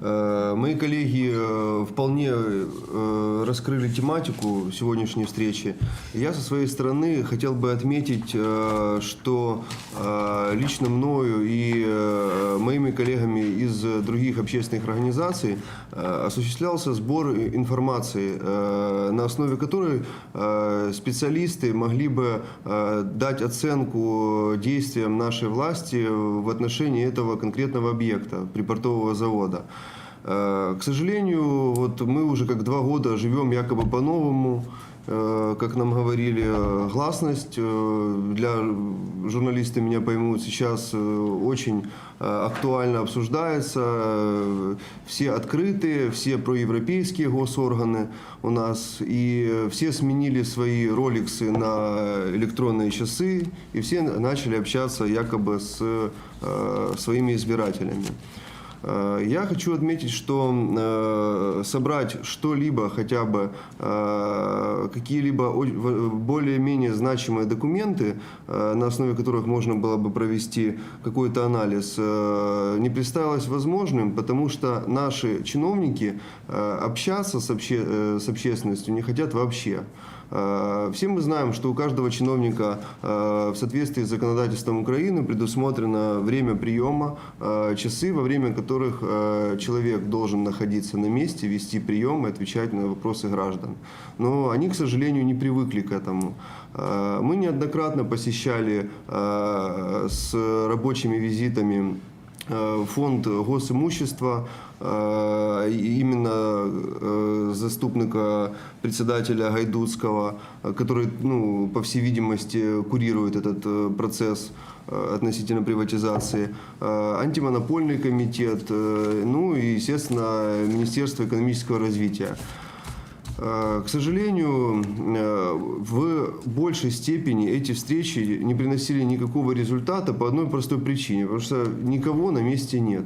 Э, Мои коллеги э, вполне э, раскрыли тематику сегодняшней встречи. Я со своей стороны хотел бы отметить, что лично мною и моими коллегами из других общественных организаций э, осуществлялся сбор информации, э, на основе которой э, специалисты могли бы э, дать оценку действиям нашей власти в отношении этого конкретного объекта припортового завода. Э, К сожалению, вот мы уже как два года живем якобы по-новому. Э, Как нам говорили, э, гласность э, для журналисты меня поймут сейчас очень актуально обсуждается. Все открыты, все проевропейские госорганы у нас. И все сменили свои роликсы на электронные часы. И все начали общаться якобы с своими избирателями. Э, Я хочу отметить, что э, собрать что-либо, хотя бы э, какие-либо более-менее значимые документы, на основе которых можно было бы провести какой-то анализ, не представилось возможным, потому что наши чиновники общаться с, обще- с общественностью не хотят вообще. Э, Все мы знаем, что у каждого чиновника э, в соответствии с законодательством Украины предусмотрено время приема, э, часы, во время которых человек должен находиться на месте, вести прием и отвечать на вопросы граждан. Но они, к сожалению, не привыкли к этому. Мы неоднократно посещали с рабочими визитами фонд госимущества, э, именно э, заступника председателя Гайдутского, э, который, ну, по всей видимости, курирует этот э, процесс э, относительно приватизации, э, антимонопольный комитет, э, ну и, естественно, Министерство экономического развития. Э, К сожалению, э, в большей степени эти встречи не приносили никакого результата по одной простой причине, потому что никого на месте нет.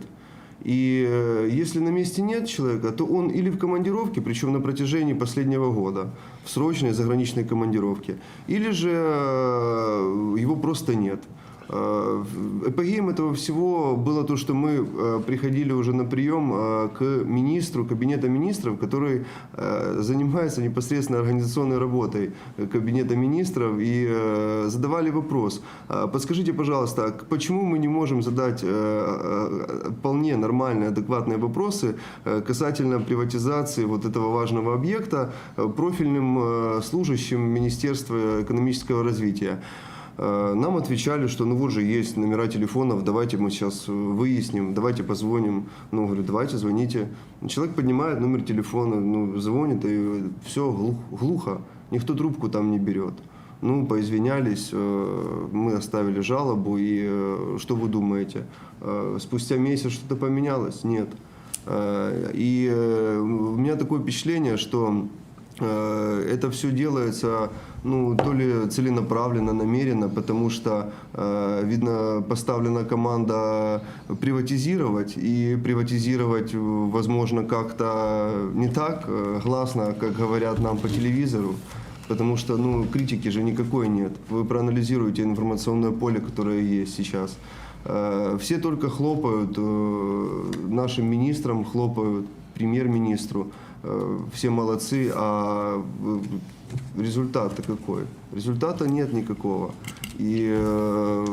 И э, если на месте нет человека, то он или в командировке, причем на протяжении последнего года, в срочной заграничной командировке, или же его просто нет. Э, Эпогеем этого всего было то, что мы э, приходили уже на прием э, к министру, кабинета министров, который занимается непосредственно организационной работой кабинета министров, и задавали вопрос, подскажите, пожалуйста, почему мы не можем задать вполне нормальные, адекватные вопросы касательно приватизации вот этого важного объекта профильным служащим Министерства экономического развития? Э, Нам отвечали, что ну вот же есть номера телефонов, давайте мы сейчас выясним, давайте позвоним. Ну, говорю, давайте, звоните. Человек поднимает номер телефона, ну, звонит, и все глухо, никто трубку там не берет. Ну, поизвинялись, э, мы оставили жалобу, и э, что вы думаете? Спустя месяц что-то поменялось? Нет. И у меня такое впечатление, что это все делается ну, то ли целенаправленно, намеренно, потому что, э, видно, поставлена команда приватизировать, и приватизировать, э, возможно, как-то не так э, гласно, как говорят нам по телевизору, потому что, ну, критики же никакой нет. Вы проанализируете информационное поле, которое есть сейчас. Э, Все только хлопают э, нашим министрам, хлопают премьер-министру. Э, Все молодцы, а э, результат-то какой? Результата нет никакого. И э,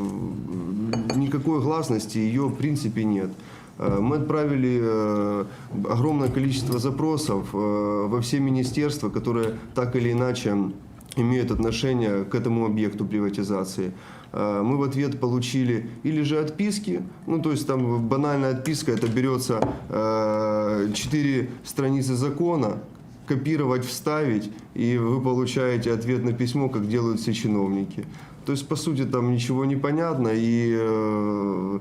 никакой гласности ее в принципе нет. Мы отправили огромное количество запросов во все министерства, которые так или иначе имеют отношение к этому объекту приватизации. Э, Мы в ответ получили или же отписки, ну то есть там банальная отписка, это берется э, четыре страницы закона, копировать, вставить, и вы получаете ответ на письмо, как делают все чиновники. То есть, по сути, там ничего не понятно, и э,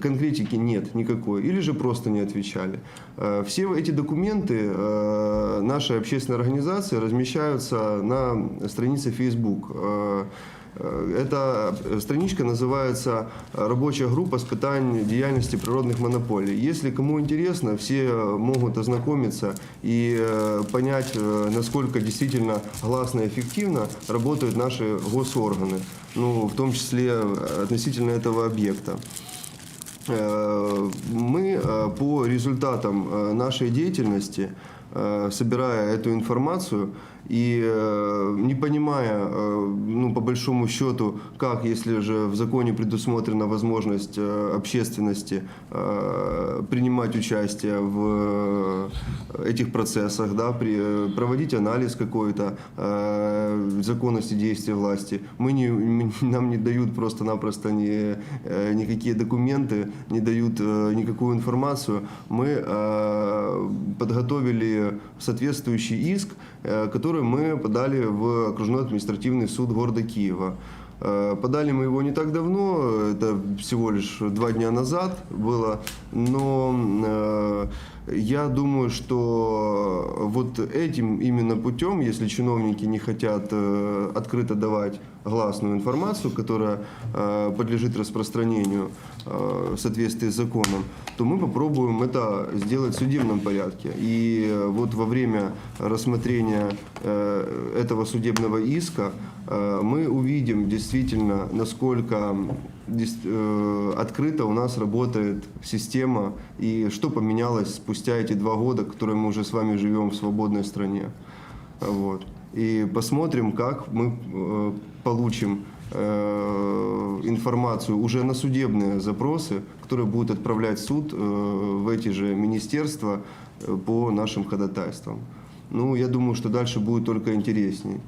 конкретики нет никакой. Или же просто не отвечали. Э, все эти документы э, нашей общественной организации размещаются на странице Facebook. Э, Э, Эта страничка называется «Рабочая группа с питань деятельности природных монополий». Если кому интересно, все могут ознакомиться и э, понять, насколько действительно гласно и эффективно работают наши госорганы, ну, в том числе относительно этого объекта. Мы по результатам нашей деятельности, собирая эту информацию и э, не понимая, э, ну, по большому счету, как, если же в законе предусмотрена возможность э, общественности принимать участие в этих процессах, да, проводить анализ какой-то законности действия власти, мы не, нам не дают просто-напросто ни, никакие документы, не дают никакую информацию. Мы подготовили соответствующий иск, который мы подали в окружной административный суд города Киева. Подали мы его не так давно, это всего лишь два дня назад было, но э, я думаю, что вот этим именно путем, если чиновники не хотят э, открыто давать гласную информацию, которая э, подлежит распространению э, в соответствии с законом, то мы попробуем это сделать в судебном порядке. И вот во время рассмотрения этого судебного иска мы увидим действительно, насколько открыто у нас работает система и что поменялось спустя эти два года, которые мы уже с вами живем в свободной стране. Вот. И посмотрим, как мы э, получим э, информацию уже на судебные запросы, которые будут отправлять суд э, в эти же министерства э, по нашим ходатайствам. Ну, я думаю, что дальше будет только интересней.